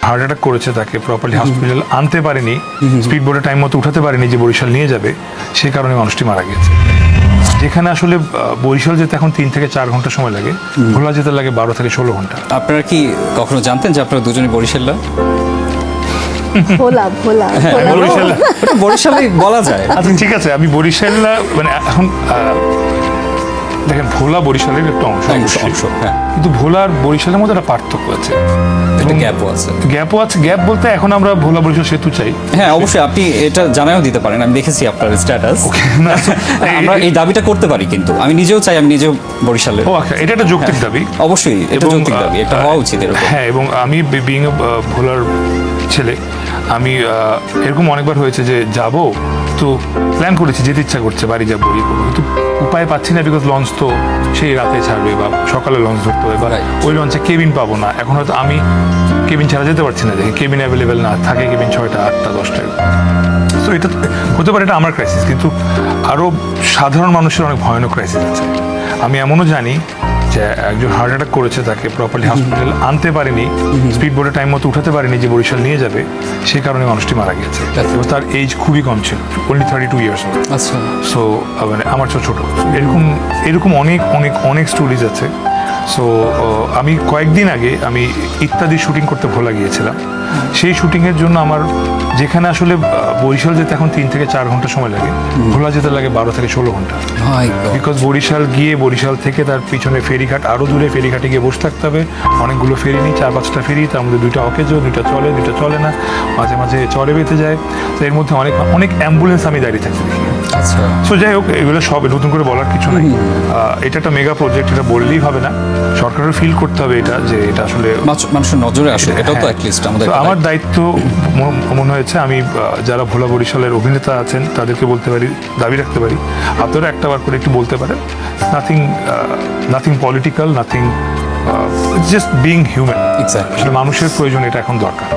Heart attack করেছে তাকে properly hospital আনতে পারেনি স্পিড বোটে টাইম মতো উঠাতে পারেনি যে বরিশাল নিয়ে যাবে সে কারণে মানুষটি মারা গেছে যেখানে আসলে বরিশাল যেতে এখন তিন থেকে চার ঘণ্টা সময় লাগে ভোলা যেতে লাগে বারো থেকে ষোলো ঘণ্টা। আপনারা কি কখনো জানতেন যে আপনারা দুজনে বরিশাল্লা ভোলা ভোলা হ্যাঁ ভোলা। বরিশাল বরিশালে বলা যায়। আচ্ছা ঠিক আছে আমি বরিশাল মানে এখন আহ, দেখেন ভোলা বরিশালের একটা অংশ অংশ হ্যাঁ। কিন্তু ভোলা আর বরিশালের মধ্যে একটা পার্থক্য আছে। একটা গ্যাপও আছে। গ্যাপও আছে। গ্যাপ বলতে এখন আমরা ভোলা বরিশাল সেতু চাই। হ্যাঁ অবশ্যই আপনি এটা জানাও দিতে পারেন। আমি দেখেছি আপনার স্ট্যাটাস আমরা এই দাবিটা করতে পারি কিন্তু। আমি নিজেও চাই আমি নিজেও বরিশালে ও আচ্ছা এটা একটা যৌক্তিক দাবি। অবশ্যই এটা যৌক্তিক দাবি। এটা হওয়া উচিত এরকম। হ্যাঁ এবং আমি বিং ভোলার ছেলে আমি এরকম অনেকবার হয়েছে যে যাব তো প্ল্যান করেছি যেতে ইচ্ছা করছে বাড়ি যাব ইয়ে করব। কিন্তু উপায় পাচ্ছি না বিকজ লঞ্চ তো সেই রাতে ছাড়বে বা সকালে লঞ্চ ধরতে হবে বা ওই লঞ্চে কেবিন পাবো না। এখন হয়তো আমি কেবিন ছাড়া যেতে পারছি না। দেখি কেবিন অ্যাভেলেবেল না থাকে কেবিন ছয়টা আটটা দশটা তো এটা হতে পারে এটা আমার ক্রাইসিস কিন্তু আরও সাধারণ মানুষের অনেক ভয়ানক ক্রাইসিস আছে। আমি এমনও জানি যে একজন হার্ট অ্যাটাক করেছে তাকে প্রপারলি হসপিটাল আনতে পারেনি স্পিড বোর্ডে টাইম মতো উঠাতে পারেনি যে বরিশাল নিয়ে যাবে সে কারণে মানুষটি মারা গিয়েছে। এবং তার এজ খুবই কম ছিল অনলি থার্টি টু ইয়ার্স আচ্ছা। সো মানে আমার চেয়ে ছোট। এরকম এরকম অনেক অনেক অনেক স্টোরিজ আছে। সো আমি কয়েকদিন আগে আমি ইত্যাদি শুটিং করতে ভোলা গিয়েছিলাম। সেই শুটিংয়ের জন্য আমার যেখানে আসলে বরিশাল যেতে এখন তিন থেকে চার ঘণ্টা সময় লাগে ভোলা যেতে লাগে বারো থেকে ষোলো ঘণ্টা। বিকজ বরিশাল গিয়ে বরিশাল থেকে তার পিছনে ফেরিঘাট আরও দূরে ফেরিঘাটে গিয়ে বসে থাকতে হবে। অনেকগুলো ফেরি নিই চার পাঁচটা ফেরি তার মধ্যে দুইটা অকেজো দুইটা চলে দুইটা চলে না। মাঝে মাঝে চলে বেঁধে যায়। তো এর মধ্যে অনেক অনেক অ্যাম্বুলেন্স আমি দাঁড়িয়ে থাকতে দেখি আচ্ছা। সো যাই হোক এগুলো সব নতুন করে বলার কিছু নেই। এটা একটা মেগা প্রজেক্ট এটা বললেই হবে না। সরকারের ফিল করতে হবে এটা যে এটা আসলে মানুষের নজরে আসে এটাও তো হ্যাঁ। অ্যাটলিস্ট আমাদের তো আমার দায়িত্ব। মনে হয়েছে আমি যারা ভোলা বরিশালের অভিনেতা আছেন তাদেরকে বলতে পারি দাবি রাখতে পারি। আপনারা একটা বার করে একটু বলতে পারেন nothing nothing political nothing just being human মানুষের প্রয়োজন এটা এখন দরকার।